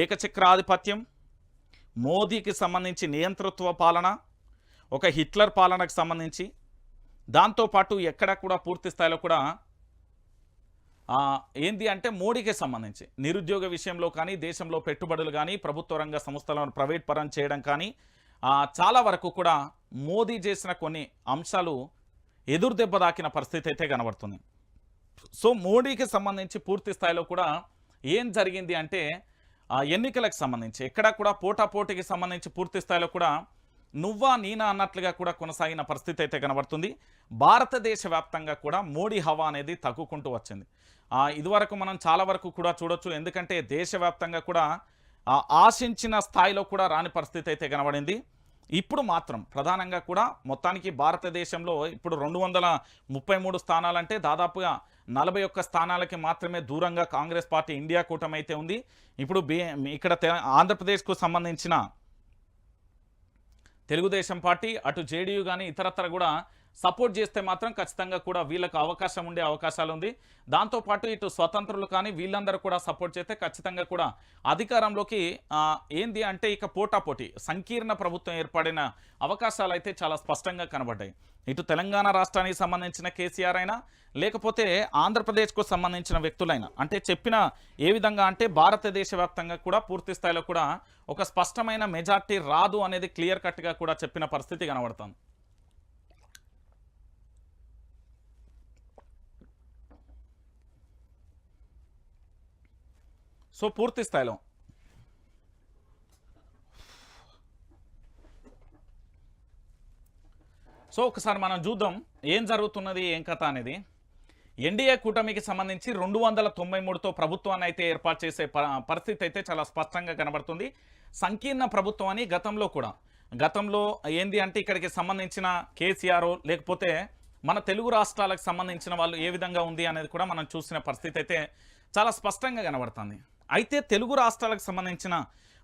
ఏకచక్రాధిపత్యం మోదీకి సంబంధించి నియంతృత్వ పాలన ఒక హిట్లర్ పాలనకు సంబంధించి దాంతోపాటు ఎక్కడ కూడా పూర్తి స్థాయిలో కూడా ఏంది అంటే మోడీకి సంబంధించి నిరుద్యోగ విషయంలో కానీ దేశంలో పెట్టుబడులు కానీ ప్రభుత్వ రంగ సంస్థలను ప్రైవేట్ పరం చేయడం కానీ చాలా వరకు కూడా మోదీ చేసిన కొన్ని అంశాలు ఎదురు దెబ్బ దాకిన పరిస్థితి అయితే కనబడుతుంది. సో మోడీకి సంబంధించి పూర్తి స్థాయిలో కూడా ఏం జరిగింది అంటే ఆ, ఎన్నికలకు సంబంధించి ఎక్కడ కూడా పోటాపోటీకి సంబంధించి పూర్తి స్థాయిలో కూడా నువ్వా నీనా అన్నట్లుగా కూడా కొనసాగిన పరిస్థితి అయితే కనబడుతుంది. భారతదేశ వ్యాప్తంగా కూడా మోడీ హవా అనేది తగ్గుకుంటూ వచ్చింది. ఇదివరకు మనం చాలా వరకు కూడా చూడొచ్చు. ఎందుకంటే దేశవ్యాప్తంగా కూడా ఆశించిన స్థాయిలో కూడా రాని పరిస్థితి అయితే కనబడింది. ఇప్పుడు మాత్రం ప్రధానంగా కూడా మొత్తానికి భారతదేశంలో ఇప్పుడు రెండు వందల ముప్పై మూడు స్థానాలంటే దాదాపుగా నలభై ఒక్క స్థానాలకి మాత్రమే దూరంగా కాంగ్రెస్ పార్టీ ఇండియా కూటమి అయితే ఉంది. ఇప్పుడు బి ఇక్కడ తె- ఆంధ్రప్రదేశ్కు సంబంధించిన తెలుగుదేశం పార్టీ అటు జేడీయూ కానీ ఇతరత్ర కూడా సపోర్ట్ చేస్తే మాత్రం ఖచ్చితంగా కూడా వీళ్ళకు అవకాశం ఉండే అవకాశాలు ఉంది. దాంతోపాటు ఇటు స్వతంత్రులు కానీ వీళ్ళందరూ కూడా సపోర్ట్ చేస్తే ఖచ్చితంగా కూడా అధికారంలోకి ఏంది అంటే ఇక పోటాపోటీ సంకీర్ణ ప్రభుత్వం ఏర్పడిన అవకాశాలు అయితే చాలా స్పష్టంగా కనబడ్డాయి. ఇటు తెలంగాణ రాష్ట్రానికి సంబంధించిన కేసీఆర్ అయినా లేకపోతే ఆంధ్రప్రదేశ్కు సంబంధించిన వ్యక్తులైనా అంటే చెప్పిన ఏ విధంగా అంటే భారతదేశ వ్యాప్తంగా కూడా పూర్తి స్థాయిలో కూడా ఒక స్పష్టమైన మెజార్టీ రాదు అనేది క్లియర్ కట్గా కూడా చెప్పిన పరిస్థితి కనబడుతుంది. సో పూర్తి స్థాయిలో. సో ఒకసారి మనం చూద్దాం ఏం జరుగుతున్నది ఏం కథ అనేది. ఎన్డీఏ కూటమికి సంబంధించి రెండు వందల తొంభై మూడుతో ప్రభుత్వాన్ని అయితే ఏర్పాటు చేసే ప- పరిస్థితి అయితే చాలా స్పష్టంగా కనబడుతుంది. సంకీర్ణ ప్రభుత్వం అని గతంలో కూడా. గతంలో ఏంది అంటే ఇక్కడికి సంబంధించిన కేసీఆర్ లేకపోతే మన తెలుగు రాష్ట్రాలకు సంబంధించిన వాళ్ళు ఏ విధంగా ఉంది అనేది కూడా మనం చూసిన పరిస్థితి అయితే చాలా స్పష్టంగా కనబడుతుంది. అయితే తెలుగు రాష్ట్రాలకు సంబంధించిన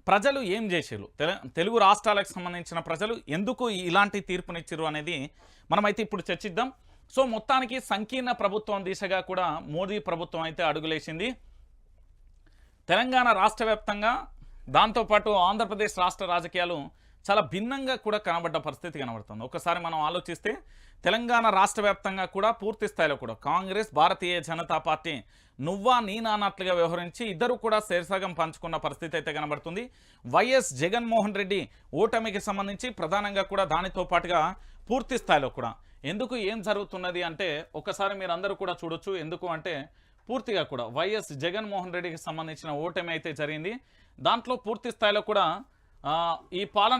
ప్రజలు ఏం చేసారు తెలుగు రాష్ట్రాలకు సంబంధించిన ప్రజలు ఎందుకు ఇలాంటి తీర్పునిచ్చారు అనేది మనమైతే ఇప్పుడు చర్చిద్దాం. సో మొత్తానికి సంకీర్ణ ప్రభుత్వం దిశగా కూడా మోదీ ప్రభుత్వం అయితే అడుగులేసింది. తెలంగాణ రాష్ట్ర వ్యాప్తంగా దాంతోపాటు ఆంధ్రప్రదేశ్ రాష్ట్ర రాజకీయాలు చాలా భిన్నంగా కూడా కనబడ్డ పరిస్థితి కనబడుతుంది. ఒకసారి మనం ఆలోచిస్తే తెలంగాణ రాష్ట్ర వ్యాప్తంగా కూడా పూర్తి స్థాయిలో కూడా కాంగ్రెస్ భారతీయ జనతా పార్టీ నువ్వా నీనా అన్నట్లుగా వ్యవహరించి ఇద్దరు కూడా శీర్షగం పంచుకున్న పరిస్థితి అయితే కనబడుతుంది. వైఎస్ జగన్మోహన్ రెడ్డి ఓటమికి సంబంధించి ప్రధానంగా కూడా దానితో పాటుగా పూర్తి స్థాయిలో కూడా ఎందుకు ఏం జరుగుతున్నది అంటే ఒకసారి మీరు అందరూ కూడా చూడొచ్చు. ఎందుకు అంటే పూర్తిగా కూడా వైఎస్ జగన్మోహన్ రెడ్డికి సంబంధించిన ఓటమి అయితే జరిగింది. దాంట్లో పూర్తి స్థాయిలో కూడా ఈ పాలన